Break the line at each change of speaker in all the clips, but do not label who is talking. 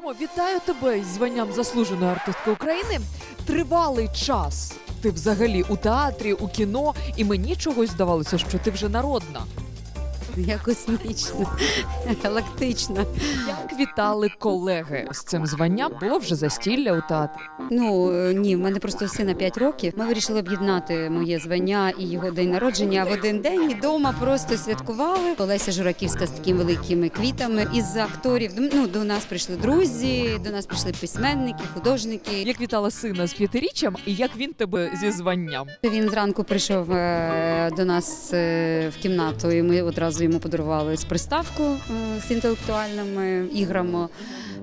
Ірмо, вітаю тебе із званням заслуженої артистки України. Тривалий час. Ти взагалі у театрі, у кіно, і мені чогось здавалося, що ти вже народна.
Я космічна, галактична.
Як вітали колеги з цим званням? Було вже застілля у театрі.
Ну е, ні, в мене просто сина 5 років. Ми вирішили об'єднати моє звання і його день народження в один день. І вдома просто святкували. Олеся Жураківська з такими великими квітами. Із акторів ну до нас прийшли друзі, до нас прийшли письменники, художники.
Як вітала сина з п'ятиріччям, і як він тебе зі званням?
Він зранку прийшов е, до нас е, в кімнату, і ми одразу йому подарували з приставку е, з інтелектуальними іграми.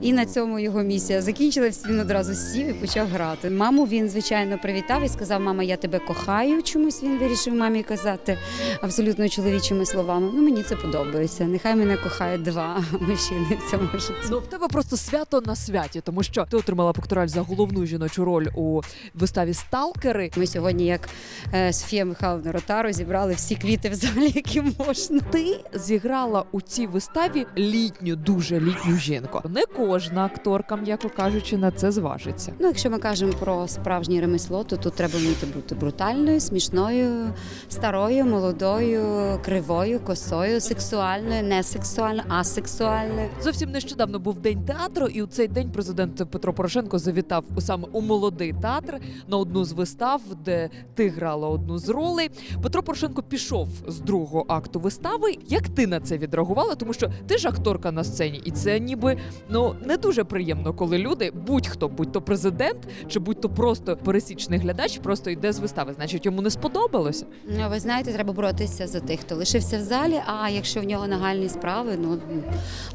І на цьому його місія закінчилась. Він одразу сів і почав грати. Маму він звичайно привітав і сказав: Мама, я тебе кохаю. Чомусь він вирішив мамі казати абсолютно чоловічими словами. Ну мені це подобається. Нехай мене кохає два мужчини в цьому житті.
Ну в тебе просто свято на святі, тому що ти отримала поктораль за головну жіночу роль у виставі Сталкери.
Ми сьогодні, як е, Софія Михайловна Ротару, зібрали всі квіти в залі, які можна.
Ти зіграла у цій виставі літню, дуже літню жінку. Не кожна акторка, м'яко кажучи, на це зважиться.
Ну, якщо ми кажемо про справжнє ремесло, то тут треба вміти бути брутальною, смішною, старою, молодою, кривою, косою, сексуальною, несексуальною, асексуальною.
Зовсім нещодавно був день театру, і у цей день президент Петро Порошенко завітав у саме у молодий театр на одну з вистав, де ти грала одну з ролей. Петро Порошенко пішов з другого акту вистави. Як ти на це відреагувала? Тому що ти ж акторка на сцені, і це ніби ну не дуже приємно, коли люди, будь-хто, будь то президент, чи будь то просто пересічний глядач, просто йде з вистави. Значить, йому не сподобалося.
Ну, Ви знаєте, треба боротися за тих, хто лишився в залі. А якщо в нього нагальні справи, ну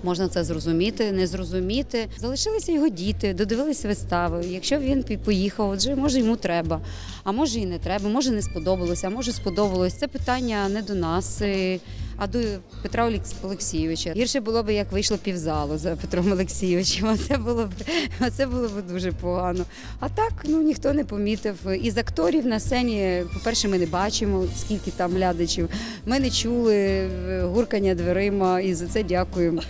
можна це зрозуміти, не зрозуміти. Залишилися його діти, додивилися вистави. Якщо він поїхав, отже, може йому треба, а може і не треба, може не сподобалося, а може сподобалось. Це питання не до нас. А до Петра Олекс- Олексійовича гірше було б, як вийшло півзалу за Петром Олексійовичем. А це було б а це було б дуже погано. А так ну ніхто не помітив. Із акторів на сцені, по-перше, ми не бачимо, скільки там глядачів. Ми не чули е, гуркання дверима, і за це дякуємо.